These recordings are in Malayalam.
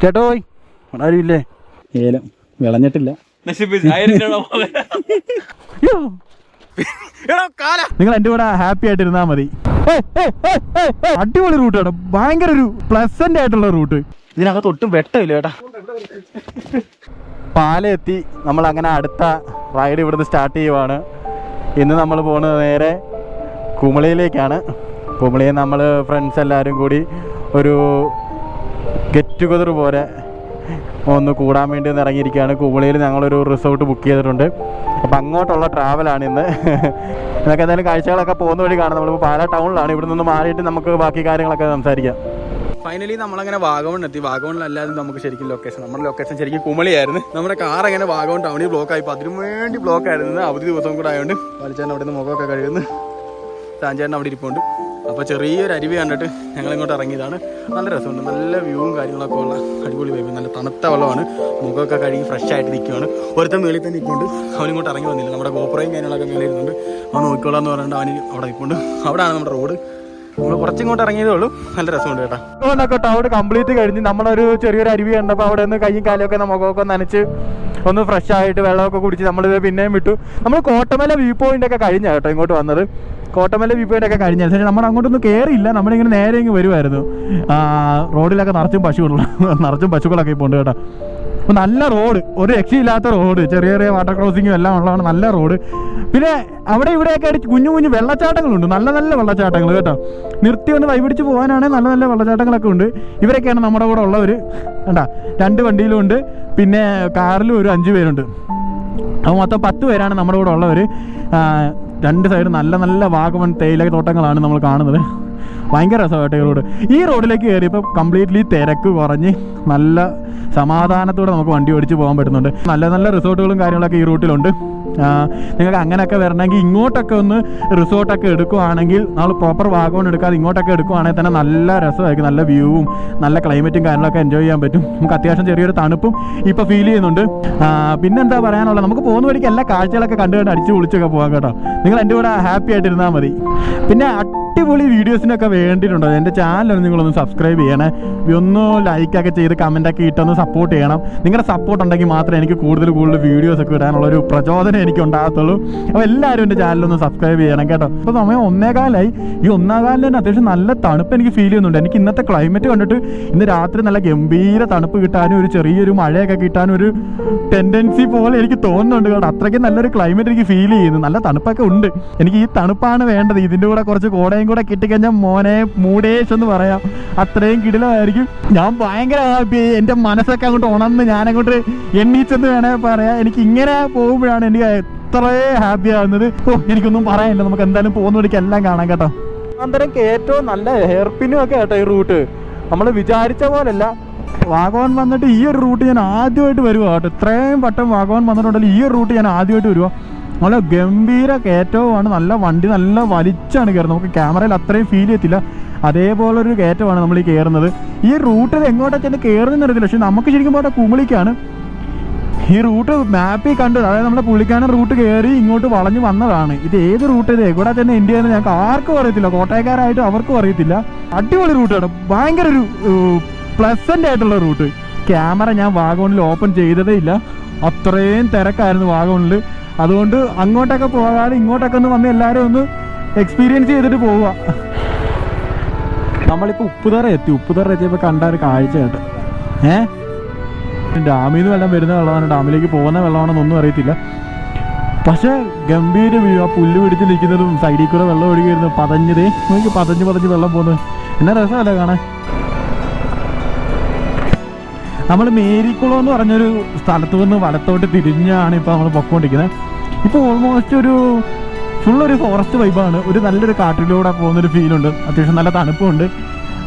ചേട്ടോയ് ആരും ഇല്ലേ? ഏലം. വിളഞ്ഞിട്ടില്ല. നിങ്ങൾ എന്റെ കൂടെ ഹാപ്പി ആയിട്ടിരുന്നാ മതി. അടിപൊളി റൂട്ടാണ് ഭയങ്കര ഒരു പ്ലസന്റ് ആയിട്ടുള്ള റൂട്ട് ഇതിനകത്ത് ഒട്ടും വെട്ടമില്ല ചേട്ടാ പാലെത്തി നമ്മൾ അങ്ങനെ അടുത്ത റൈഡ് ഇവിടുന്ന് സ്റ്റാർട്ട് ചെയ്യുവാണ്. ഇന്ന് നമ്മൾ പോകുന്നത് നേരെ കുമളിയിലേക്കാണ്. കുമളിയിൽ നമ്മൾ ഫ്രണ്ട്സ് എല്ലാവരും കൂടി ഒരു ഗെറ്റ് ടുഗദർ പോലെ ഒന്ന് കൂടാൻ വേണ്ടി ഒന്ന് ഇറങ്ങിയിരിക്കുകയാണ്. കുമളിയിൽ ഞങ്ങളൊരു റിസോർട്ട് ബുക്ക് ചെയ്തിട്ടുണ്ട്. അപ്പം അങ്ങോട്ടുള്ള ട്രാവലാണ് ഇന്ന്. ഇതൊക്കെ എന്തായാലും കാഴ്ചകളൊക്കെ പോകുന്ന വഴി കാണാം. നമ്മളിപ്പോൾ പാല ടൗണിലാണ്. ഇവിടെ നിന്ന് മാറിയിട്ട് നമുക്ക് ബാക്കി കാര്യങ്ങളൊക്കെ സംസാരിക്കാം. ഫൈനലി നമ്മളങ്ങനെ വാഗമൺ എത്തി. വാഗമണിലല്ലാതെ നമുക്ക് ശരിക്കും ലൊക്കേഷൻ നമ്മുടെ ലൊക്കേഷൻ ശരിക്കും കുമളിയായിരുന്നു. നമ്മുടെ കാർ അങ്ങനെ വാഗമൺ ടൗണിൽ ബ്ലോക്ക് ആയി. അതിനു വേണ്ടി ബ്ലോക്ക് ആയിരുന്നു. അവധി ദിവസം കൂടെ ആയതുകൊണ്ട് വലിച്ചേട്ടൻ അവിടെ നിന്ന് മുഖമൊക്കെ കഴിയുന്നു സാഞ്ചേട്ടൻ അവിടെ ഇരിപ്പുണ്ട്. അപ്പോൾ ചെറിയൊരു അരുവി കണ്ടിട്ട് ഞങ്ങൾ ഇങ്ങോട്ട് ഇറങ്ങിയതാണ്. നല്ല രസമുണ്ട്. നല്ല വ്യൂവും കാര്യങ്ങളൊക്കെ ഉള്ള അടിപൊളി വൈബ് നല്ല തണുത്ത വെള്ളമാണ്. മുഖമൊക്കെ കഴുകി ഫ്രഷ് ആയിട്ട് നിൽക്കുകയാണ് ഒരുത്തൻ മേളിൽ തന്നെ നിൽക്കുന്നുണ്ട് അവൻ ഇങ്ങോട്ട് ഇറങ്ങി വന്നില്ല. നമ്മുടെ ഗോപ്രയും കാര്യങ്ങളൊക്കെ മേളിൽ ഇരുന്നുണ്ട്. അവൻ നോക്കിക്കോളാം എന്ന് പറഞ്ഞിട്ട് അവന് അവിടെ നിൽക്കുന്നുണ്ട് അവിടെയാണ് നമ്മുടെ റോഡ്. നമ്മൾ കുറച്ചിങ്ങോട്ട് ഇറങ്ങിയതേ ഉള്ളൂ. നല്ല രസമുണ്ട് കേട്ടോ. കേട്ടോ അവിടെ കംപ്ലീറ്റ് കഴിഞ്ഞ് നമ്മളൊരു ചെറിയൊരു അരുവി കണ്ടപ്പോൾ അവിടെ നിന്ന് കയ്യും കാലൊക്കെ മുഖമൊക്കെ നനച്ച് ഒന്ന് ഫ്രഷ് ആയിട്ട് വെള്ളമൊക്കെ കുടിച്ച് നമ്മളിത് പിന്നെയും വിട്ടു. നമ്മൾ കോട്ടമല വ്യൂ പോയിന്റ് ഒക്കെ കഴിഞ്ഞ കേട്ടോ ഇങ്ങോട്ട് വന്നത്. കോട്ടമല വ്യൂ ഒക്കെ കഴിഞ്ഞ പക്ഷേ നമ്മൾ അങ്ങോട്ടൊന്നും കയറിയില്ല നമ്മളിങ്ങനെ നേരെ ഇങ്ങ് വരുമായിരുന്നു റോഡിലൊക്കെ നിറച്ചും പശുക്കളുള്ള നിറച്ചും പശുക്കളൊക്കെ ഇപ്പോൾ ഉണ്ട് കേട്ടോ. അപ്പോൾ നല്ല റോഡ്. ഒരു രക്ഷയില്ലാത്ത റോഡ്. ചെറിയ ചെറിയ വാട്ടർ ക്രോസിങ്ങും എല്ലാം ഉള്ളതാണ് നല്ല റോഡ്. പിന്നെ അവിടെ ഇവിടെയൊക്കെ ആയിട്ട് കുഞ്ഞു കുഞ്ഞു വെള്ളച്ചാട്ടങ്ങളുണ്ട്. നല്ല നല്ല വെള്ളച്ചാട്ടങ്ങൾ കേട്ടോ. നിർത്തി ഒന്ന് വൈപിടിച്ച് പോകാനാണെങ്കിൽ നല്ല നല്ല വെള്ളച്ചാട്ടങ്ങളൊക്കെ ഉണ്ട്. ഇവരൊക്കെയാണ് നമ്മുടെ കൂടെ ഉള്ളവർ കണ്ടാ? രണ്ട് വണ്ടിയിലും ഉണ്ട്. പിന്നെ കാറിലും ഒരു അഞ്ച് പേരുണ്ട്. അപ്പോൾ മൊത്തം പത്ത് പേരാണ് നമ്മുടെ കൂടെ ഉള്ളവർ രണ്ട് സൈഡ് നല്ല നല്ല വാഗമൺ തേയില തോട്ടങ്ങളാണ് നമ്മൾ കാണുന്നത്. ഭയങ്കര രസമായിട്ട് ഈ റോഡ് ഈ റോഡിലേക്ക് കയറിയപ്പോൾ കംപ്ലീറ്റ്ലി തിരക്ക് കുറഞ്ഞ് നല്ല സമാധാനത്തോടെ നമുക്ക് വണ്ടി ഓടിച്ച് പോകാൻ പറ്റുന്നുണ്ട്. നല്ല നല്ല റിസോർട്ടുകളും കാര്യങ്ങളൊക്കെ ഈ റൂട്ടിലുണ്ട് നിങ്ങൾക്ക് അങ്ങനെയൊക്കെ വരണമെങ്കിൽ ഇങ്ങോട്ടൊക്കെ ഒന്ന് റിസോർട്ടൊക്കെ എടുക്കുവാണെങ്കിൽ നമ്മൾ പ്രോപ്പർ വാഗോൺ എടുക്കാതെ ഇങ്ങോട്ടൊക്കെ എടുക്കുവാണെങ്കിൽ തന്നെ നല്ല രസമായിരിക്കും നല്ല വ്യൂവും നല്ല ക്ലൈമറ്റും കാര്യങ്ങളൊക്കെ എൻജോയ് ചെയ്യാൻ പറ്റും. നമുക്ക് അത്യാവശ്യം ചെറിയൊരു തണുപ്പും ഇപ്പോൾ ഫീൽ ചെയ്യുന്നുണ്ട്. പിന്നെന്താ പറയാനുള്ളത്? നമുക്ക് പോകുന്ന വഴിക്ക് എല്ലാ കാഴ്ചകളൊക്കെ കണ്ടു കണ്ട് അടിച്ച് വിളിച്ചൊക്കെ പോകാം കേട്ടോ. നിങ്ങൾ എന്റെ കൂടെ ഹാപ്പി ആയിട്ടിരുന്നാൽ മതി. പിന്നെ അടിപൊളി വീഡിയോസിനൊക്കെ വേണ്ടിയിട്ടുണ്ടോ. എന്റെ ചാനൽ നിങ്ങളൊന്ന് സബ്സ്ക്രൈബ് ചെയ്യണേ. ഒന്ന് ലൈക്കൊക്കെ ചെയ്ത് കമന്റൊക്കെ ഇട്ടൊന്ന് സപ്പോർട്ട് ചെയ്യണം. നിങ്ങളുടെ സപ്പോർട്ട് ഉണ്ടെങ്കിൽ മാത്രമേ എനിക്ക് കൂടുതൽ കൂടുതൽ വീഡിയോസൊക്കെ ഒക്കെ ഇടാനുള്ള ഒരു പ്രചോദനം എനിക്ക് ഉണ്ടാകത്തുള്ളൂ. അപ്പോൾ എല്ലാവരും എന്റെ ചാനലൊന്ന് സബ്സ്ക്രൈബ് ചെയ്യണം കേട്ടോ. അപ്പോൾ സമയം ഒന്നേകാലായി. ഈ ഒന്നേകാലിൽ തന്നെ അത്യാവശ്യം നല്ല തണുപ്പ് എനിക്ക് ഫീൽ ചെയ്യുന്നുണ്ട്. എനിക്ക് ഇന്നത്തെ ക്ലൈമറ്റ് കണ്ടിട്ട് ഇന്ന് രാത്രി നല്ല ഗംഭീര തണുപ്പ് കിട്ടാനും ഒരു ചെറിയൊരു മഴയൊക്കെ കിട്ടാനും ഒരു ടെൻഡൻസി പോലെ എനിക്ക് തോന്നുന്നുണ്ട് കേട്ടോ. അത്രയ്ക്ക് നല്ലൊരു ക്ലൈമറ്റ് എനിക്ക് ഫീൽ ചെയ്യുന്നു. നല്ല തണുപ്പൊക്കെ ഉണ്ട്. എനിക്ക് ഈ തണുപ്പാണ് വേണ്ടത്. ഇതിന്റെ കൂടെ കുറച്ച് കോടയും കൂടെ കിട്ടിക്കഴിഞ്ഞാൽ മോനെ മൂടേഷ് എന്ന് പറയാം. അത്രയും കിടിലമായിരിക്കും. ഞാൻ ഭയങ്കര ഹാപ്പി എന്റെ മനസ്സൊക്കെ അങ്ങോട്ട് ഉണർന്ന് ഞാനങ്ങോട്ട് എണ്ണീച്ചെന്ന് വേണേൽ പറയാം. എനിക്ക് ഇങ്ങനെ പോകുമ്പോഴാണ് എനിക്ക് എത്രേ ഹാപ്പി ആവുന്നത്? ഓ എനിക്കൊന്നും പറയാനില്ല. നമുക്ക് എന്തായാലും പോകുന്ന വഴിക്ക് എല്ലാം കാണാം കേട്ടോ. അന്തരം ഏറ്റവും നല്ല ഹെയർപിനും ഒക്കെ കേട്ടോ ഈ റൂട്ട് നമ്മൾ വിചാരിച്ച പോലല്ല. വാഗോൺ വന്നിട്ട് ഈ ഒരു റൂട്ട് ഞാൻ ആദ്യമായിട്ട് വരുവാ കേട്ടോ. ഇത്രയും വട്ടം വാഗോൺ വന്നിട്ടുണ്ടല്ലോ ഈ ഒരു റൂട്ട് ഞാൻ ആദ്യമായിട്ട് വരുവാ. നല്ല ഗംഭീര കയറ്റവുമാണ്. നല്ല വണ്ടി നല്ല വലിച്ചാണ് കയറുന്നത്. നമുക്ക് ക്യാമറയിൽ അത്രയും ഫീൽ ചെയ്യത്തില്ല. അതേപോലൊരു കയറ്റമാണ് നമ്മൾ ഈ കയറുന്നത്. ഈ റൂട്ടിൽ എങ്ങോട്ടാ ചെന്ന് കയറുന്നറിയത്തില്ല പക്ഷെ നമുക്ക് ശരിക്കും പോട്ടെ കുമളിക്കാണ്. ഈ റൂട്ട് മാപ്പിൽ കണ്ടു അതായത് നമ്മുടെ പുള്ളിക്കാരൻ റൂട്ട് കയറി ഇങ്ങോട്ട് വളഞ്ഞു വന്നതാണ്. ഇത് ഏത് റൂട്ട് ഇത്? എവിടെ തന്നെ എന്ന് ഞങ്ങൾക്ക് ആർക്കും അറിയത്തില്ല. കോട്ടയക്കാരായിട്ടും അവർക്കും അറിയത്തില്ല. അടിപൊളി റൂട്ടാണ്. ഭയങ്കര ഒരു പ്ലസന്റ് ആയിട്ടുള്ള റൂട്ട്. ക്യാമറ ഞാൻ വാഗോണിൽ ഓപ്പൺ ചെയ്തതേ ഇല്ല. അത്രയും തിരക്കായിരുന്നു വാഗോണിൽ. അതുകൊണ്ട് അങ്ങോട്ടൊക്കെ പോകാതെ ഇങ്ങോട്ടൊക്കെ ഒന്ന് വന്ന് എല്ലാവരും ഒന്ന് എക്സ്പീരിയൻസ് ചെയ്തിട്ട് പോവുക. നമ്മളിപ്പോൾ ഉപ്പുതറ എത്തി. ഉപ്പുതറ എത്തിയപ്പോൾ കണ്ട ഒരു കാഴ്ച ഏഹ് ഡാമിൽ നിന്ന് വെള്ളം വരുന്ന വെള്ളമാണ്. ഡാമിലേക്ക് പോകുന്ന വെള്ളമാണെന്നൊന്നും അറിയത്തില്ല. പക്ഷേ ഗംഭീര വ്യൂ ആ പുല്ല് പിടിച്ച് നിൽക്കുന്നതും സൈഡിൽ കൂടെ വെള്ളം ഒഴുകി വരുന്നു പതഞ്ഞതേ. നമുക്ക് പതഞ്ഞ് പതഞ്ഞ് വെള്ളം പോകുന്നത്. എന്നാ രസമല്ലേ കാണാൻ? നമ്മൾ മേരിക്കുളം എന്ന് പറഞ്ഞൊരു സ്ഥലത്ത് നിന്ന് വലത്തോട്ട് തിരിഞ്ഞാണ് ഇപ്പോൾ നമ്മൾ പൊക്കോണ്ടിരിക്കുന്നത്. ഇപ്പോൾ ഓൾമോസ്റ്റ് ഒരു ഫുൾ ഒരു ഫോറസ്റ്റ് വൈബാണ് ഒരു നല്ലൊരു കാട്ടിലൂടെ പോകുന്നൊരു ഫീലുണ്ട് അത്യാവശ്യം നല്ല തണുപ്പുണ്ട്.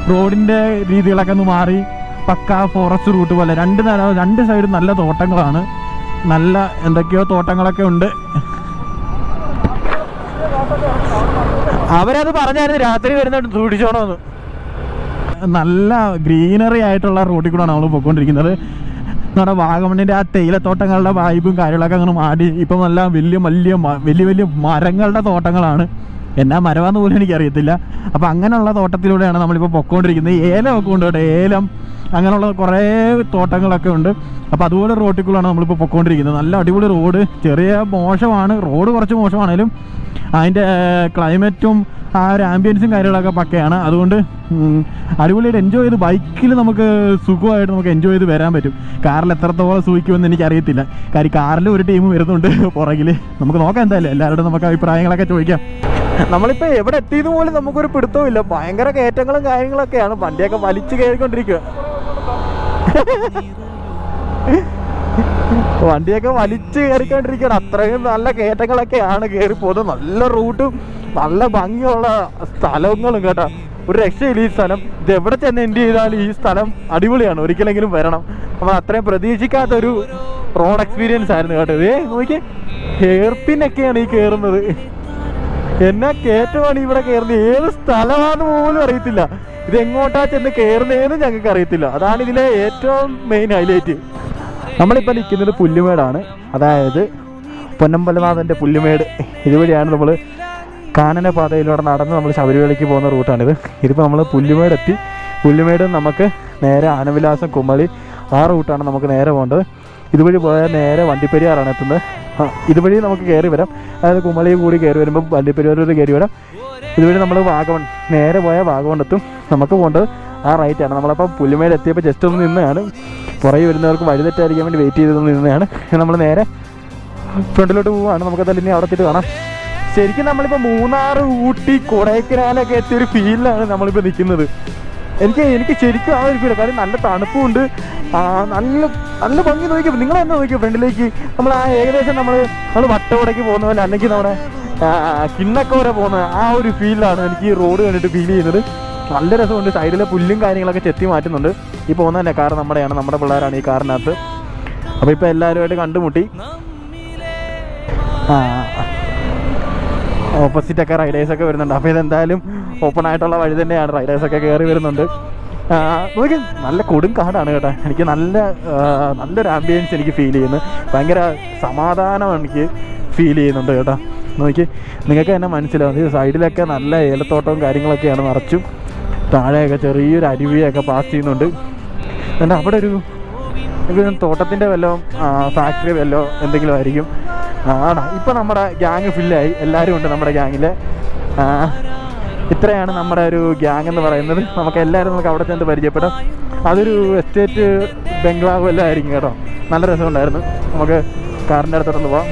റോഡിന്റെ രീതികളൊക്കെ ഒന്ന് മാറി. പക്ക ഫോറസ്റ്റ് റൂട്ട് പോലെ. രണ്ട് രണ്ട് സൈഡും നല്ല തോട്ടങ്ങളാണ്. നല്ല എന്തൊക്കെയോ തോട്ടങ്ങളൊക്കെ ഉണ്ട്. അവരത് പറഞ്ഞായിരുന്നു രാത്രി വരുന്നുണ്ട് സൂക്ഷിച്ചോണമെന്ന് നല്ല ഗ്രീനറി ആയിട്ടുള്ള റോഡിൽ കൂടെയാണ് നമ്മൾ പോയിക്കൊണ്ടിരിക്കുന്നത്. നമ്മുടെ വാഗമണ്ണിന്റെ ആ തേയിലത്തോട്ടങ്ങളുടെ വൈബും കാര്യങ്ങളൊക്കെ അങ്ങനെ മാടി ഇപ്പം നല്ല വലിയ വലിയ വലിയ വലിയ മരങ്ങളുടെ തോട്ടങ്ങളാണ്. എന്നാ മരവാന്ന് പോലും എനിക്കറിയത്തില്ല. അപ്പോൾ അങ്ങനെയുള്ള തോട്ടത്തിലൂടെയാണ് നമ്മളിപ്പോൾ പൊക്കോണ്ടിരിക്കുന്നത്. ഏലമൊക്കെ ഉണ്ട് കേട്ടോ ഏലം. അങ്ങനെയുള്ള കുറേ തോട്ടങ്ങളൊക്കെ ഉണ്ട്. അപ്പോൾ അതുപോലെ റോട്ടിൽ കൂടെയാണ് നമ്മളിപ്പോൾ പൊക്കോണ്ടിരിക്കുന്നത്. നല്ല അടിപൊളി റോഡ്. ചെറിയ മോശമാണ്. റോഡ് കുറച്ച് മോശമാണേലും അതിന്റെ ക്ലൈമറ്റും ആ ഒരു ആംബിയൻസും കാര്യങ്ങളൊക്കെ പക്കയാണ്. അതുകൊണ്ട് അടിപൊളിയായിട്ട് എൻജോയ് ചെയ്ത് ബൈക്കിൽ നമുക്ക് സുഖമായിട്ട് നമുക്ക് എൻജോയ് ചെയ്ത് വരാൻ പറ്റും. കാറിൽ എത്രത്തോളം സൂഹിക്കുമെന്ന് എനിക്കറിയത്തില്ല. കാര്യം കാറിൽ ഒരു ടീം വരുന്നുണ്ട് പുറകിൽ നമുക്ക് നോക്കാം എന്തായാലും എല്ലാവരോടും നമുക്ക് അഭിപ്രായങ്ങളൊക്കെ ചോദിക്കാം. നമ്മളിപ്പോൾ എവിടെ എത്തിയത് പോലും നമുക്കൊരു പിടുത്തവും ഇല്ല. ഭയങ്കര കയറ്റങ്ങളും കാര്യങ്ങളൊക്കെയാണ്. വണ്ടിയൊക്കെ വലിച്ചു കയറിക്കൊണ്ടിരിക്കുക വണ്ടിയൊക്കെ വലിച്ചു കയറിക്കൊണ്ടിരിക്കുകയാണ് അത്രയും നല്ല കയറ്റങ്ങളൊക്കെയാണ് കയറി പോകുന്നത്. നല്ല റൂട്ടും നല്ല ഭംഗിയുള്ള സ്ഥലങ്ങളും കേട്ടോ. ഒരു രക്ഷയില്ല ഈ സ്ഥലം. ഇത് എവിടെ ചെന്ന് എൻഡ് ചെയ്താലും ഈ സ്ഥലം അടിപൊളിയാണ്. ഒരിക്കലെങ്കിലും വരണം. നമ്മൾ അത്രയും പ്രതീക്ഷിക്കാത്തൊരു റോഡ് എക്സ്പീരിയൻസ് ആയിരുന്നു കേട്ടോ ഏ നോക്കി പിന്നൊക്കെയാണ് ഈ കയറുന്നത്. എന്നാ കയറ്റമാണ് ഇവിടെ കയറുന്നത് ഏത് സ്ഥലമാണെന്ന് പോലും അറിയത്തില്ല. ഇത് എങ്ങോട്ടാ ചെന്ന് കയറുന്നതെന്ന് ഞങ്ങൾക്ക് അറിയത്തില്ല. അതാണ് ഇതിലെ ഏറ്റവും മെയിൻ ഹൈലൈറ്റ് നമ്മളിപ്പോൾ നിൽക്കുന്നത് പുല്ലുമേടാണ്. അതായത് പൊന്നമ്പലനാഥന്റെ പുല്ലുമേട്. ഇതുവഴിയാണ് നമ്മൾ കാനന പാതയിലൂടെ നടന്ന് നമ്മൾ ശബരിമലയ്ക്ക് പോകുന്ന റൂട്ടാണിത്. ഇതിപ്പോൾ നമ്മൾ പുല്ലുമേടെത്തി. പുല്ലുമേട് നമുക്ക് നേരെ ആനവിലാസം കുമളി ആ റൂട്ടാണ് നമുക്ക് നേരെ പോകേണ്ടത്. ഇതുവഴി പോയാൽ നേരെ വണ്ടിപ്പെരിയാറാണ് എത്തുന്നത്. ഇതുവഴി നമുക്ക് കയറി വരാം. അതായത് കുമളി കൂടി കയറി വരുമ്പോൾ വണ്ടിപ്പെരിയാറിൽ കയറി വരാം. ഇതുവഴി നമ്മൾ വാഗമൺ നേരെ പോയാൽ വാഗമൺ എത്തും. നമുക്ക് പോകേണ്ടത് ആ റൈറ്റാണ് നമ്മളപ്പോൾ പുല്ലുമേട് എത്തിയപ്പോൾ ജസ്റ്റ് ഒന്ന് നിന്നതാണ്. പുറകെ വരുന്നവർക്ക് വഴി തെറ്റായിരിക്കാൻ വേണ്ടി വെയിറ്റ് ചെയ്ത് നിന്നതാണ്. നമ്മൾ നേരെ ഫ്രണ്ടിലോട്ട് പോവുകയാണ്. നമുക്ക് എന്തായാലും ഇനി അവിടെ എത്തിയിട്ട് കാണാം. ശരിക്കും നമ്മളിപ്പോൾ മൂന്നാർ ഊട്ടി കൊടൈക്കനാലൊക്കെ എത്തിയ ഒരു ഫീലിലാണ് നമ്മളിപ്പോൾ നിൽക്കുന്നത്. എനിക്ക് എനിക്ക് ശരിക്കും ആ ഒരു ഫീൽ കാര്യം നല്ല തണുപ്പും ഉണ്ട് നല്ല നല്ല ഭംഗി നോക്കിയപ്പോൾ നിങ്ങൾ തന്നെ നോക്കിയോ ഫ്രണ്ടിലേക്ക് നമ്മൾ ആ ഏകദേശം നമ്മൾ നമ്മൾ വട്ടവടയ്ക്ക് പോകുന്ന പോലെ അല്ലെങ്കിൽ നമ്മുടെ കിണ്ണക്കോര പോകുന്ന ആ ഒരു ഫീലാണ് എനിക്ക് ഈ റോഡ് കണ്ടിട്ട് ഫീൽ ചെയ്യുന്നത്. നല്ല രസമുണ്ട്. സൈഡിലെ പുല്ലും കാര്യങ്ങളൊക്കെ ചെത്തി മാറ്റുന്നുണ്ട്. ഈ പോകുന്ന തന്നെ കാർ നമ്മുടെയാണ് നമ്മുടെ പിള്ളേരാണ് ഈ കാറിനകത്ത് അപ്പോൾ ഇപ്പോൾ എല്ലാവരുമായിട്ട് കണ്ടുമുട്ടി. ഓപ്പോസിറ്റൊക്കെ ഓപ്പോസിറ്റ് ഒക്കെ റൈഡേഴ്സ് ഒക്കെ വരുന്നുണ്ട്. അപ്പോൾ ഇതെന്തായാലും ഓപ്പൺ ആയിട്ടുള്ള വഴി തന്നെയാണ്. റൈഡേഴ്സ് ഒക്കെ കയറി വരുന്നുണ്ട്. നോക്കി നല്ല കൊടും കാടാണ് കേട്ടോ. എനിക്ക് നല്ല നല്ലൊരു ആംബിയൻസ് എനിക്ക് ഫീൽ ചെയ്യുന്നു. ഭയങ്കര സമാധാനം എനിക്ക് ഫീൽ ചെയ്യുന്നുണ്ട് കേട്ടോ. നോക്കി നിങ്ങൾക്ക് തന്നെ മനസ്സിലാവും. ഈ സൈഡിലൊക്കെ നല്ല ഏലത്തോട്ടവും കാര്യങ്ങളൊക്കെയാണ് നിറച്ചും. താഴെയൊക്കെ ചെറിയൊരു അരുവിയൊക്കെ പാസ് ചെയ്യുന്നുണ്ട്. എന്നിട്ട് അവിടെ ഒരു തോട്ടത്തിന്റെ വല്ലോ ഫാക്ടറി വല്ലോ എന്തെങ്കിലും ആയിരിക്കും. ആടാ ഇപ്പം നമ്മുടെ ഗ്യാങ് ഫില്ലായി എല്ലാവരും ഉണ്ട് നമ്മുടെ ഗ്യാങ്ങിൽ ഇത്രയാണ് നമ്മുടെ ഒരു ഗ്യാങ് എന്ന് പറയുന്നത്. നമുക്ക് എല്ലാവരും നമുക്ക് അവിടെ ചെന്ന് പരിചയപ്പെടാം. അതൊരു എസ്റ്റേറ്റ് ബംഗ്ലാവ് എല്ലാം ആയിരിക്കും കേട്ടോ. നല്ല രസമുണ്ടായിരുന്നു. നമുക്ക് കാറിന്റെ അടുത്തോട്ടൊന്ന് പോവാം.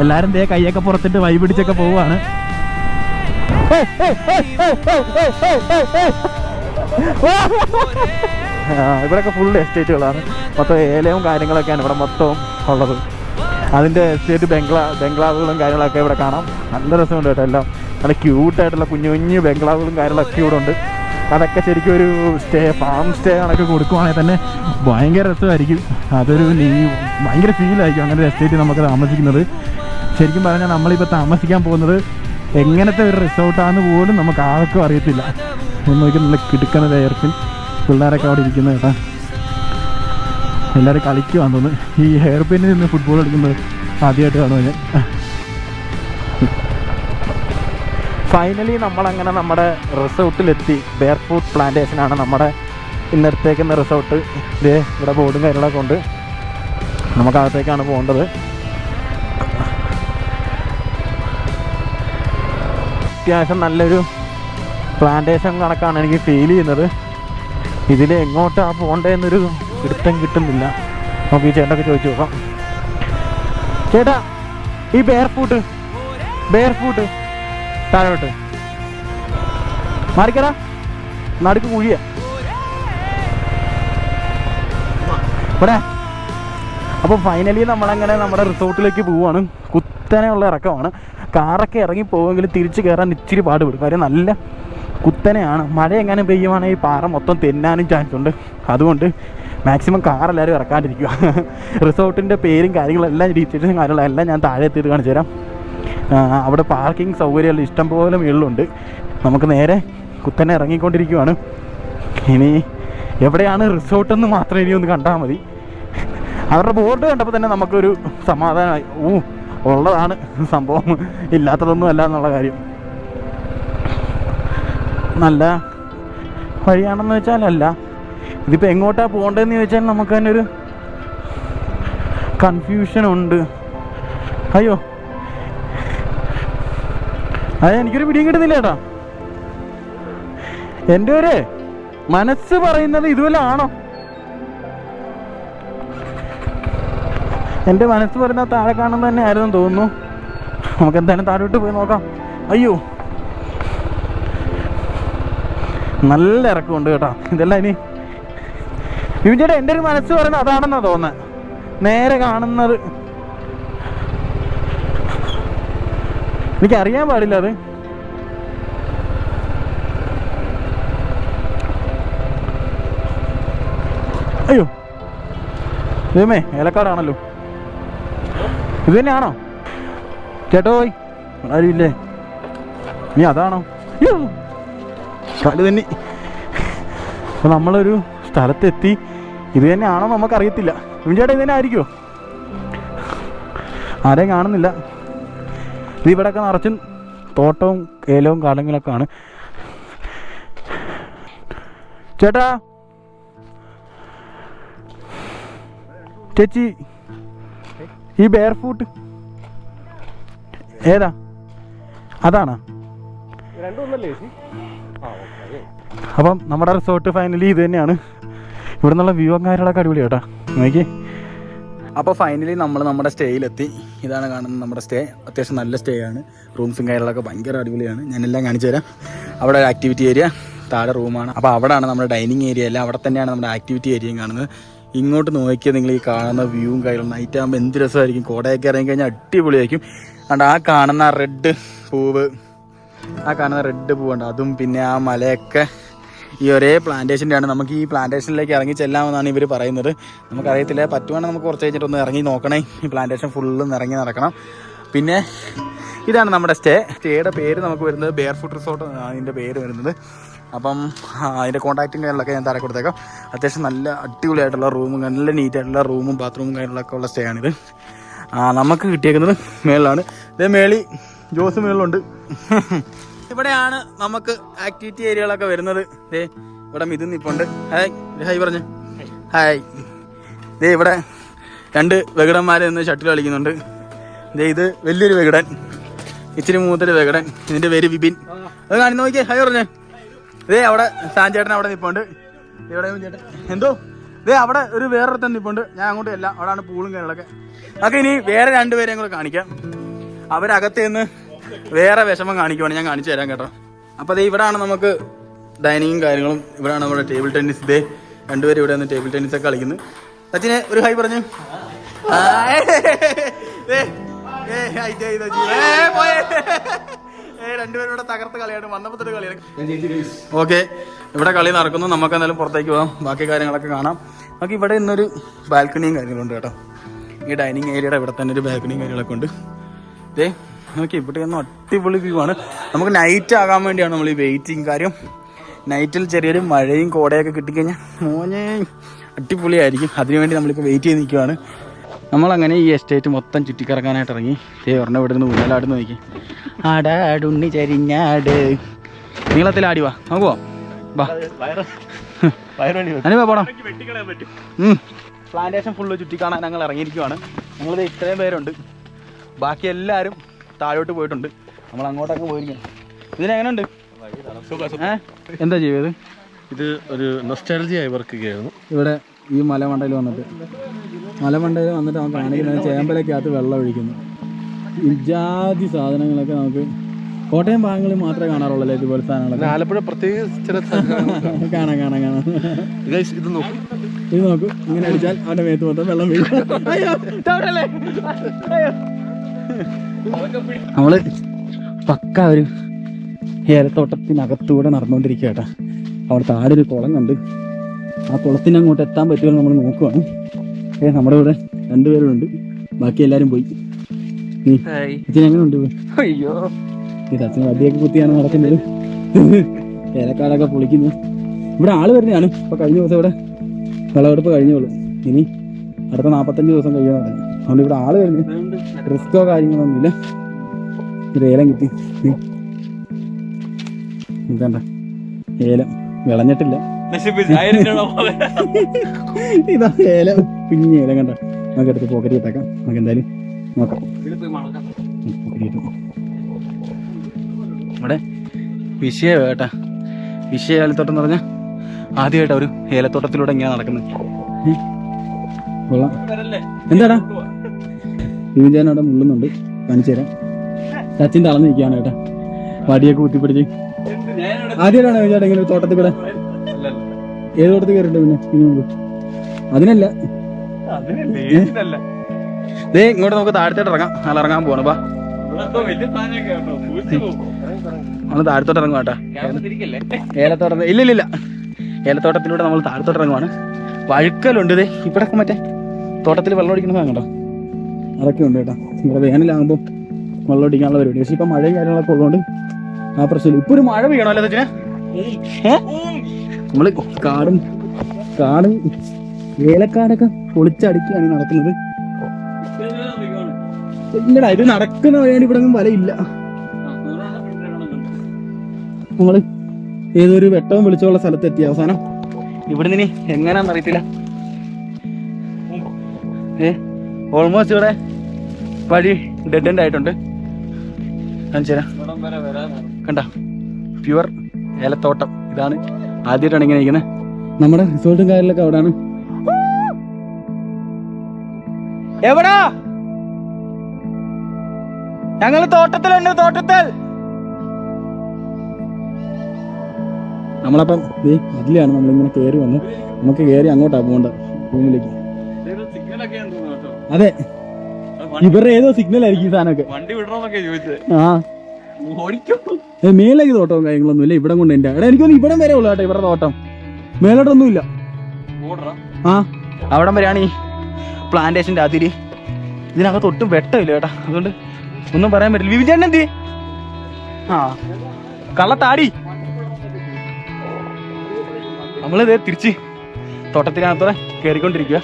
എല്ലാവരും ദേ കൈയൊക്കെ പുറത്തിട്ട് വൈ പിടിച്ചൊക്കെ പോവുകയാണ്. ആ, ഇവിടെയൊക്കെ ഫുൾ എസ്റ്റേറ്റുകളാണ് മൊത്തം ഏലവും കാര്യങ്ങളൊക്കെയാണ് ഇവിടെ മൊത്തം ഉള്ളത്. അതിന്റെ എസ്റ്റേറ്റ് ബംഗ്ലാ ബംഗ്ലാവുകളും കാര്യങ്ങളൊക്കെ ഇവിടെ കാണാം. നല്ല രസമുണ്ട് കേട്ടോ എല്ലാം. നല്ല ക്യൂട്ടായിട്ടുള്ള കുഞ്ഞു കുഞ്ഞു ബംഗ്ലാവുകളും കാര്യങ്ങളൊക്കെ ഇവിടെ ഉണ്ട്. അതൊക്കെ ശരിക്കും ഒരു സ്റ്റേ ഫാം സ്റ്റേ കണക്ക് കൊടുക്കുവാണെങ്കിൽ തന്നെ ഭയങ്കര രസമായിരിക്കും. അതൊരു നീ ഭയങ്കര ഫീലായിരിക്കും അങ്ങനെ ഒരു എസ്റ്റേറ്റ് നമുക്ക് താമസിക്കുന്നത്. ശരിക്കും പറഞ്ഞാൽ നമ്മളിപ്പോൾ താമസിക്കാൻ പോകുന്നത് എങ്ങനത്തെ ഒരു റിസോർട്ടാണെന്ന് പോലും നമുക്ക് ആർക്കും അറിയത്തില്ല. നമുക്ക് നല്ല കിടുക്കുന്ന എയർപിൻ പിള്ളേരൊക്കെ അവിടെ ഇരിക്കുന്നത് കേട്ടാ. എല്ലാവരും കളിക്കുവാന്ന് തോന്നുന്നു. ഈ ഹെയർ പിന്നിൽ നിന്ന് ഫുട്ബോൾ കളിക്കുന്നത് ആദ്യമായിട്ട് കാണുക ഞാൻ. ഫൈനലി നമ്മളങ്ങനെ നമ്മുടെ റിസോർട്ടിലെത്തി. ബെയർ ഫുഡ് പ്ലാന്റേഷനാണ് നമ്മുടെ ഇന്നടുത്തേക്കുന്ന റിസോർട്ട്. ഇതേ ഇവിടെ ബോർഡും കാര്യങ്ങളൊക്കെ ഉണ്ട്. നമുക്ക് അകത്തേക്കാണ് പോകേണ്ടത്. അത്യാവശ്യം നല്ലൊരു പ്ലാന്റേഷൻ കണക്കാണ് എനിക്ക് ഫീൽ ചെയ്യുന്നത്. ഇതിൽ എങ്ങോട്ടാണ് പോകേണ്ടതെന്നൊരു പിടുത്തം കിട്ടുന്നില്ല. നമുക്ക് ഈ ചേട്ടനൊക്കെ ചോദിച്ചു നോക്കാം. ചേട്ടാ ഈ ബെയർ ഫൂട്ട് ബെയർ ഫൂട്ട് താഴോട്ട്. മാറിക്കടാ. നടുക്ക് കുഴിയ. അപ്പോൾ ഫൈനലി നമ്മളങ്ങനെ നമ്മുടെ റിസോർട്ടിലേക്ക് പോവുകയാണ് കുത്തനെയുള്ള ഇറക്കമാണ്. കാറൊക്കെ ഇറങ്ങി പോകുമെങ്കിൽ തിരിച്ച് കയറാൻ ഇച്ചിരി പാടുപെടും. കാര്യം നല്ല കുത്തനെയാണ്. മഴ എങ്ങനെ പെയ്യുവാണെങ്കിൽ പാറ മൊത്തം തെന്നാനും ചാൻസ് ഉണ്ട്. അതുകൊണ്ട് മാക്സിമം കാർ എല്ലാവരും ഇറക്കാണ്ടിരിക്കുക റിസോർട്ടിന്റെ പേരും കാര്യങ്ങളെല്ലാം ഡീറ്റെയിൽസും കാര്യങ്ങളും എല്ലാം ഞാൻ താഴെ എത്തിയിട്ട് കാണിച്ചു തരാം. അവിടെ പാർക്കിംഗ് സൗകര്യമുള്ള ഇഷ്ടം പോലെ മുകളിലുണ്ട് നമുക്ക് നേരെ കുത്തനെ ഇറങ്ങിക്കൊണ്ടിരിക്കുവാണ്. ഇനി എവിടെയാണ് റിസോർട്ടെന്ന് മാത്രം ഇനി ഒന്ന് കണ്ടാൽ മതി. അവരുടെ ബോർഡ് കണ്ടപ്പോൾ തന്നെ നമുക്കൊരു സമാധാനമായി. ഓ ഉള്ളതാണ് സംഭവം. ഇല്ലാത്തതൊന്നും അല്ല എന്നുള്ള കാര്യം. നല്ല വഴിയാണെന്ന് വെച്ചാലല്ല. ഇതിപ്പോൾ എങ്ങോട്ടാ പോകേണ്ടതെന്ന് ചോദിച്ചാൽ നമുക്ക് തന്നെ ഒരു കൺഫ്യൂഷൻ ഉണ്ട്. അയ്യോ. അതെ എനിക്കൊരു പിടിയും കിട്ടുന്നില്ല ചേട്ടാ എന്റെ ഒരു മനസ്സ് പറയുന്നത് ഇതുപോലെ ആണോ? എന്റെ മനസ്സ് പറയുന്ന താഴെ കാണുന്ന തന്നെ ആയിരുന്നു തോന്നുന്നു. നമുക്ക് എന്തായാലും താഴോട്ട് പോയി നോക്കാം. അയ്യോ. നല്ല ഇറക്കമുണ്ട് കേട്ടോ. ഇതെല്ലാം ഇനി വിവിചേട്ടാ എന്റെ ഒരു മനസ്സ് പറയുന്നത് അതാണെന്നാ തോന്നുന്നത് നേരെ കാണുന്നത്. എനിക്കറിയാൻ പാടില്ല അത്. അയ്യോ. ഇതേമേ ഏലക്കാടാണല്ലോ. ഇത് തന്നെയാണോ? ചേട്ടോയ് ആരും ഇല്ലേ? നീ അതാണോ? കളി തന്നെ. അപ്പൊ നമ്മളൊരു സ്ഥലത്തെത്തി. ഇത് തന്നെയാണോ നമുക്കറിയത്തില്ല. ചേട്ടാ ഇത് തന്നെ ആയിരിക്കുമോ ആരെയും കാണുന്നില്ല. ഇത് ഇവിടെയൊക്കെ നിറച്ചും തോട്ടവും ഏലവും കാലങ്ങളൊക്കെ ആണ് ചേട്ടാ. ചേച്ചി ഈ ബെയർ ഫൂട്ട് ഏതാ? അതാണോ. അപ്പം നമ്മുടെ റിസോർട്ട് ഫൈനലി ഇത് തന്നെയാണ്. ഇവിടെ നിന്നുള്ള വ്യൂ കാര്യങ്ങളൊക്കെ അടിപൊളി കേട്ടോ. നോക്കി. അപ്പോൾ ഫൈനലി നമ്മൾ നമ്മുടെ സ്റ്റേയിലെത്തി ഇതാണ് കാണുന്നത് നമ്മുടെ സ്റ്റേ അത്യാവശ്യം നല്ല സ്റ്റേ ആണ്. റൂംസും കാര്യങ്ങളൊക്കെ ഭയങ്കര അടിപൊളിയാണ്. ഞാനെല്ലാം കാണിച്ചു തരാം. അവിടെ ഒരു ആക്ടിവിറ്റി ഏരിയ താഴെ റൂമാണ് അപ്പോൾ അവിടെയാണ് നമ്മുടെ ഡൈനിങ് ഏരിയ അല്ല അവിടെ തന്നെയാണ് നമ്മുടെ ആക്ടിവിറ്റി ഏരിയയും കാണുന്നത്. ഇങ്ങോട്ട് നോക്കിയാൽ നിങ്ങൾ ഈ കാണുന്ന വ്യൂവും കാര്യങ്ങളും നൈറ്റ് ആകുമ്പോൾ എന്ത് രസമായിരിക്കും. കോടയൊക്കെ ഇറങ്ങി കഴിഞ്ഞാൽ അടിപൊളിയായിരിക്കും. അതുകൊണ്ട് ആ കാണുന്ന റെഡ് പൂവ്. ആ കാണുന്ന റെഡ് പൂവുണ്ട്. അതും പിന്നെ ആ മലയൊക്കെ ഈ ഒരേ പ്ലാന്റേഷന്റെ ആണ് നമുക്ക് ഈ പ്ലാന്റേഷനിലേക്ക് ഇറങ്ങി ചെല്ലാമെന്നാണ് ഇവർ പറയുന്നത്. നമുക്കറിയത്തില്ല. പറ്റുവാണെങ്കിൽ നമുക്ക് കുറച്ച് കഴിഞ്ഞിട്ട് ഒന്ന് ഇറങ്ങി നോക്കണേ. ഈ പ്ലാന്റേഷൻ ഫുള്ള് ഇറങ്ങി നടക്കണം. പിന്നെ ഇതാണ് നമ്മുടെ സ്റ്റേ. സ്റ്റേയുടെ പേര് നമുക്ക് വരുന്നത് ബെയർ ഫുഡ് റിസോർട്ട് അതിന്റെ പേര് വരുന്നത്. അപ്പം അതിന്റെ കോൺടാക്റ്റും കാര്യങ്ങളൊക്കെ ഞാൻ താഴെ കൊടുത്തേക്കാം. അത്യാവശ്യം നല്ല അടിപൊളിയായിട്ടുള്ള റൂമും നല്ല നീറ്റായിട്ടുള്ള റൂമും ബാത്റൂമും കാര്യങ്ങളൊക്കെ ഉള്ള സ്റ്റേ ആണിത് നമുക്ക് കിട്ടിയേക്കുന്നത് മേളിലാണ്. ഇതേ മേളി ജോസ് മേളിലുണ്ട്. ഇവിടെയാണ് നമുക്ക് ആക്ടിവിറ്റി ഏരിയകളൊക്കെ വരുന്നത്. ദേ ഇവിടെ മിഥുൻ നിപ്പുണ്ട്. ഹായ് ഹായ് പറഞ്ഞു. ഹായ്. ദേ ഇവിടെ രണ്ട് വെകിടന്മാർ നിന്ന് ഷട്ടിൽ കളിക്കുന്നുണ്ട്. ദേ ഇത് വലിയൊരു വെകിടൻ. ഇച്ചിരി മൂത്തൊരു വെകിടൻ. ഇതിന്റെ പേര് വിപിൻ. അത് കാണി നോക്കിയേ. ഹായ് പറഞ്ഞു. ദേ അവിടെ സാഞ്ചേട്ടൻ അവിടെ നിപ്പുണ്ട്. ഇവിടെ ചേട്ടൻ. എന്തോ? ദേ അവിടെ ഒരു വേറൊരുത്തൻ നിപ്പുണ്ട്. ഞാൻ അങ്ങോട്ട് എല്ലാം. അവിടെയാണ് പൂളും കാര്യങ്ങളൊക്കെ. അതൊക്കെ ഇനി വേറെ രണ്ടുപേരെയും കൂടെ കാണിക്കാം. അവരകത്ത് നിന്ന് വേറെ വിഷമം കാണിക്കുവാണ്. ഞാൻ കാണിച്ചു തരാം കേട്ടോ. അപ്പോൾ അതേ ഇവിടെയാണ് നമുക്ക് ഡൈനിങ്ങും കാര്യങ്ങളും. ഇവിടെയാണ് നമ്മുടെ ടേബിൾ ടെന്നീസ് ഇതേ രണ്ടുപേരും ഇവിടെ നിന്ന് ടേബിൾ ടെന്നീസ് ഒക്കെ കളിക്കുന്നത്. സച്ചിനെ ഒരു ഹൈ പറഞ്ഞു. ഓക്കെ. ഇവിടെ കളി നടക്കുന്നു. നമുക്ക് എന്തായാലും പുറത്തേക്ക് പോകാം ബാക്കി കാര്യങ്ങളൊക്കെ കാണാം. നമുക്ക് ഇവിടെ ഇന്നൊരു ബാൽക്കണിയും കാര്യങ്ങളുണ്ട് കേട്ടോ. ഈ ഡൈനിങ് ഏരിയയുടെ ഇവിടെ തന്നെ ഒരു ബാൽക്കണിയും കാര്യങ്ങളൊക്കെ ഉണ്ട്. ദേ നോക്കി ഇവിടെ ഒന്ന് അടിപൊളി വ്യൂ ആണ് നമുക്ക് നൈറ്റ് ആകാൻ വേണ്ടിയാണ് നമ്മൾ ഈ വെയിറ്റിംഗ് കാര്യം. നൈറ്റിൽ ചെറിയൊരു മഴയും കോടയൊക്കെ കിട്ടിക്കഴിഞ്ഞാൽ മോനെ അടിപൊളിയായിരിക്കും. അതിനുവേണ്ടി നമ്മളിപ്പോൾ വെയിറ്റ് ചെയ്ത് നിൽക്കുവാണ് നമ്മളങ്ങനെ ഈ എസ്റ്റേറ്റ് മൊത്തം ചുറ്റിക്കറങ്ങാനായിട്ട് ഇറങ്ങി. ഒരെണ്ണം ഇവിടെ നിന്ന് ഊഞ്ഞാലാടുന്ന് നോക്കി ആടാടുണ്ണി ചരിഞ്ഞാട്. നീളത്തിൽ ആടി വാ. നമുക്ക് പോവാം. വാ. അനുവാ പ്ലാന്റേഷൻ ഫുള്ള് ചുറ്റിക്കാണാൻ ഞങ്ങൾ ഇറങ്ങിയിരിക്കുവാണ്. ഞങ്ങളിത് ഇത്രയും പേരുണ്ട്. ബാക്കി എല്ലാവരും താഴോട്ട് പോയിട്ടുണ്ട്. നമ്മൾ അങ്ങോട്ടൊക്കെ പോയിരിക്കണം ഇതിനെങ്ങനെയുണ്ട്? എന്താ ചെയ്യത് ഇത്? ഒരു നൊസ്റ്റാലജിയായി വർക്ക് ചെയ്യുകയായിരുന്നു ഇവിടെ ഈ മലമണ്ടയിൽ വന്നിട്ട്. മലമണ്ടയിൽ വന്നിട്ട് നമുക്ക് കാണിക്കുന്നത് ചേമ്പലക്കകത്ത് വെള്ളം ഒഴിക്കുന്നു. ഇജാതി സാധനങ്ങളൊക്കെ നമുക്ക് കോട്ടയം ഭാഗങ്ങളിൽ മാത്രമേ കാണാറുള്ളൂ അല്ലേ ഇതുപോലെ സാധനങ്ങളൊക്കെ? ആലപ്പുഴ പ്രത്യേക ചില. കാണാം കാണാം കാണാം. ഇത് നോക്കും. ഇത് നോക്കൂ. ഇങ്ങനെ അടിച്ചാൽ അവന്റെ മേത്ത് മൊത്തം വെള്ളം വീഴും. അയ്യോ. നമ്മൾ പക്ക ഒരു ഏലത്തോട്ടത്തിനകത്തൂടെ നടന്നുകൊണ്ടിരിക്കുക കേട്ടാ അവിടെ താഴെ ഒരു കുളം കണ്ട്. ആ കുളത്തിന് അങ്ങോട്ട് എത്താൻ പറ്റുമോ നമ്മൾ നോക്കുവാണ്. ഏ നമ്മുടെ ഇവിടെ രണ്ടുപേരുണ്ട്. ബാക്കി എല്ലാരും പോയി. ഇതിന് എങ്ങനെ ഉണ്ട് അയ്യോ. ഇത് അച്ഛൻ വടിയൊക്കെ കുത്തിയാണ് നടക്കുന്നത്. ഏലക്കാടൊക്കെ പൊളിക്കുന്നു. ഇവിടെ ആൾ വരുന്നതാണ്. ഇപ്പൊ കഴിഞ്ഞ ദിവസം ഇവിടെ വിളവെടുപ്പ് കഴിഞ്ഞോളൂ ഇനി അടുത്ത നാൽപ്പത്തഞ്ച് ദിവസം കഴിയണം അതുകൊണ്ട് ഇവിടെ ആൾ വരുന്നു. റിസ്കോ കാര്യങ്ങളൊന്നുമില്ല. ഒരു ഏലം കിട്ടി. ഇതണ്ട. ഏലം. വിളഞ്ഞിട്ടില്ല. ഇതാ ഏലം. കുഞ്ഞ് ഏലം കണ്ട? നമുക്ക് എടുത്ത് പോക്കറ്റ് ഇട്ടേക്കാം. നമുക്ക് എന്തായാലും നോക്കാം. നമ്മുടെ വിഷയ കേട്ടാ വിഷയ ഏലത്തോട്ടം എന്ന് പറഞ്ഞാൽ ആദ്യമായിട്ടാ ഒരു ഏലത്തോട്ടത്തിലൂടെ ഇങ്ങനെ നടക്കുന്നത്? കൊള്ളാം. എന്താടാ? വിവിചാൻ അവിടെ മുള്ളുന്നുണ്ട്. കാണിച്ചു തരാം. സച്ചിൻ അളന്ന് നിൽക്കുകയാണ് കേട്ടാ. വടിയൊക്കെ കുത്തിപ്പിടിച്ച്. ആദ്യമായിട്ടാണ് ചേട്ടാ ഇങ്ങനെ തോട്ടത്തിൽ കൂടെ? ഏത് തോട്ടത്തിൽ കയറിട്ട് പിന്നെ? ഇനി അതിനല്ല. ദേ ഇങ്ങോട്ട് നമുക്ക് താഴത്തോട്ട് ഇറങ്ങാം. നല്ല ഇറങ്ങാൻ പോണു പാ നമ്മൾ താഴത്തോട്ട് ഇറങ്ങും കേട്ടാ. ഏലത്തോട്ടം ഇല്ല ഇല്ല ഇല്ല. ഏലത്തോട്ടത്തിലൂടെ നമ്മൾ താഴത്തോട്ട് ഇറങ്ങുവാണ്. വഴുക്കലുണ്ട് ദേ. ഇവിടെ മറ്റേ തോട്ടത്തിൽ വെള്ളം ഒടിക്കണതാണ് കേട്ടോ അതൊക്കെ ഉണ്ട് കേട്ടോ. നമ്മുടെ വേനലാകുമ്പോൾ വെള്ളം ഒടിക്കാനുള്ള പരിപാടി. പക്ഷെ ഇപ്പം മഴയും കാര്യങ്ങളൊക്കെ ഉള്ളതുകൊണ്ട് ആ പ്രശ്നമില്ല. ഇപ്പൊ ഒരു മഴ പെയ്യണമല്ലോ സച്ചിനെ? നമ്മൾ കാടും കാടും ഏലക്കാടൊക്കെ പൊളിച്ചടിക്കുകയാണ് നടക്കുന്നത്. ഇല്ലടാ ഇത് നടക്കുന്ന വഴിയാണ് ഇവിടെ ഒന്നും വലയില്ല നമ്മൾ ഏതൊരു വെട്ടവും വെളിച്ചമുള്ള സ്ഥലത്തെത്തി അവസാനം. ഇവിടുന്ന് ഇനി എങ്ങനെയാണെന്ന് അറിയത്തില്ല. ഏ? ഓൾമോസ്റ്റ് ഇവിടെ വഴി ഡെഡ് എൻഡ് ആയിട്ടുണ്ട്. കാണിച്ചു തരാം. കണ്ട പ്യുവർ ഏലത്തോട്ടം. ഇതാണ് ആദ്യമായിട്ടാണ് ഇങ്ങനെ ഇരിക്കുന്നത്. നമ്മുടെ റിസോർട്ടും കാര്യങ്ങളൊക്കെ അവിടെയാണ്. എവിടാ? ഞങ്ങൾ തോട്ടത്തിലുണ്ട് തോട്ടത്തിൽ. നമ്മളപ്പം ഈ അതിലാണ് നമ്മളിങ്ങനെ കയറി വന്ന്. നമുക്ക് കയറി അങ്ങോട്ടാണ് പോകേണ്ടത് റൂമിലേക്ക്. അതെ. ഇവരുടെ ഏതോ സിഗ്നൽ ആയിരിക്കും ഈ സാധനമൊക്കെ. വണ്ടി വിടണമെന്നൊക്കെ ചോദിച്ചത്. ആ. ഏ, മേലേക്ക് തോട്ടവും കാര്യങ്ങളൊന്നും ഇല്ല. ഇവിടെ കൊണ്ട് എന്റെ എടാ എനിക്കൊന്നും ഇവിടെ വരെ ഉള്ളു കേട്ടോ ഇവരുടെ തോട്ടം. മേലോട്ടൊന്നും ഇല്ല ആ. അവിടം വരെയാണ് ഈ പ്ലാന്റേഷന്റെ അതിര്. ഇതിനകത്ത് ഒട്ടും വെട്ടമില്ല കേട്ടാ. അതുകൊണ്ട് ഒന്നും പറയാൻ പറ്റില്ല. വിവിചേട്ടൻ എന്ത്? ആ. കള്ളത്താടി. നമ്മളിത് തിരിച്ച് തോട്ടത്തിനകത്തോടെ കയറിക്കൊണ്ടിരിക്കുക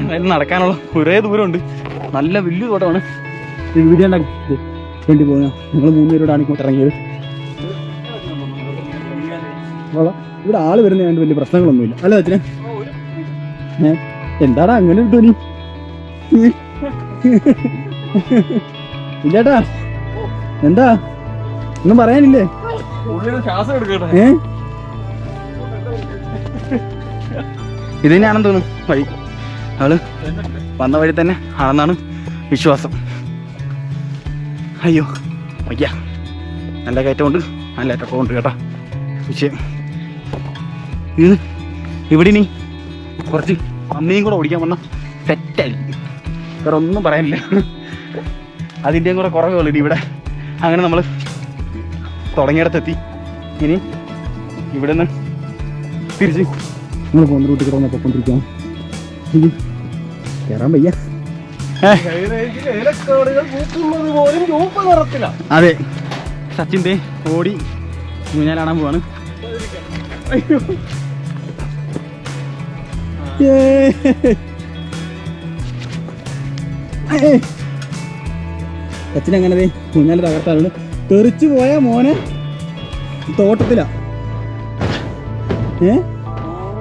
എന്തായാലും നടക്കാനുള്ള കുറേ ദൂരമുണ്ട്. നല്ല വലിയ തോട്ടമാണ് ഈ വീഡിയോ ഉണ്ടാക്കി വേണ്ടി പോകുന്നത് ഞങ്ങൾ മൂന്നുപേരോടാണ് ഇങ്ങോട്ട് ഇറങ്ങിയത്. ഇവിടെ ആൾ വരുന്ന കണ്ട് വലിയ പ്രശ്നങ്ങളൊന്നുമില്ല. അല്ല അച്ഛനെ? ഏ എന്താടാ അങ്ങനെ ഒരു ധ്വനി ഇല്ലേട്ടാ എന്താ? ഒന്നും പറയാനില്ലേ? ഏ? ഇത് തന്നെയാണെന്ന് തോന്നുന്നു. വഴി. അവൾ വന്ന വഴി തന്നെ ആണെന്നാണ് വിശ്വാസം. അയ്യോ വയ്യ. നല്ല കയറ്റമുണ്ട്. നല്ല ഇറക്കമുണ്ട് കേട്ടോ. വിഷയം. ഇത് ഇവിടെ ഇനി കുറച്ച് അമ്മയും കൂടെ ഓടിക്കാൻ വന്ന സെറ്റായി വേറെ ഒന്നും പറയാനില്ല. അതിന്റെയും കൂടെ കുറവേ ഉള്ളൂ ഇനി ഇവിടെ. അങ്ങനെ നമ്മൾ തുടങ്ങിയിടത്തെത്തി. ഇനി ഇവിടെ നിന്ന് തിരിച്ച് നമ്മൾ പോകുന്ന റൂട്ടിൽ കൊണ്ടിരിക്കാം കയറാൻ വയ്യ. അതെ. സച്ചിൻ ദേ ഓടി ഊഞ്ഞാലാടാൻ പോവാണ്. സച്ചിൻ അങ്ങനെ ദേ ഊഞ്ഞാൽ തകർത്താണ് തെറിച്ചു പോയ മോനെ തോട്ടത്തിലാ. ഏ?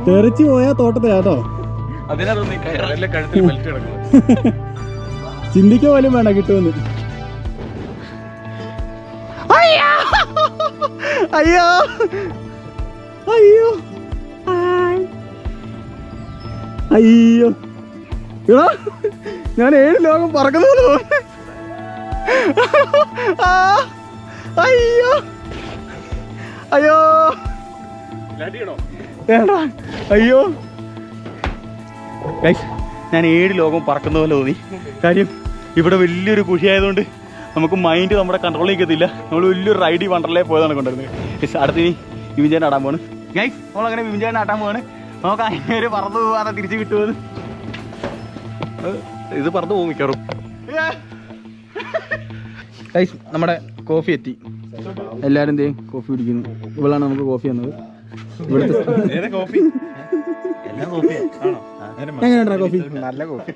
തെറിച്ചു പോയ തോട്ടത്തിലാ കേട്ടോ. കയറല്ലേ കഴുത്തിൽ ബെൽറ്റ് കിടക്കുന്നത് ചിന്തിക്കാൻ പോലും വേണം കിട്ടുമെന്ന്. അയ്യോ! അയ്യോ! അയ്യോ. എടാ, ഞാൻ ഏഴ് ലോകം പറക്കുന്ന അയ്യോ! അയ്യോ! അയ്യോ! ഗൈസ് ഞാൻ ഏഴ് ലോകം പറക്കുന്ന പോലെ തോന്നി. കാര്യം ഇവിടെ വലിയൊരു കുഴിയായതുകൊണ്ട് നമുക്ക് മൈൻഡ് നമ്മുടെ കൺട്രോൾ ചെയ്യത്തില്ല നമ്മൾ വലിയൊരു റൈഡി വണ്ടറിലേ പോയതാണ് കൊണ്ടുവരുന്നത്. അടുത്ത് ഇനി വിമിഞ്ചാൻ ആടാൻ പോവാണ്. ഗൈസ് നമ്മൾ അങ്ങനെ വിവിഞ്ചാൻ ആട്ടാൻ പോവാണ്. നമുക്ക് അങ്ങനെ പറന്നു പോകാതെ തിരിച്ചു കിട്ടുമെന്ന് ഇത് പറന്നു പോകും മിക്കറും ഗൈസ് നമ്മുടെ കോഫി എത്തി. എല്ലാവരും എന്തേ കോഫി കുടിക്കുന്നു. ഇവളാണ് നമുക്ക് കോഫി തന്നത്. ഇവിടുത്തെ കോഫി എങ്ങനെയുണ്ടാ കോഫി നല്ല കോഫി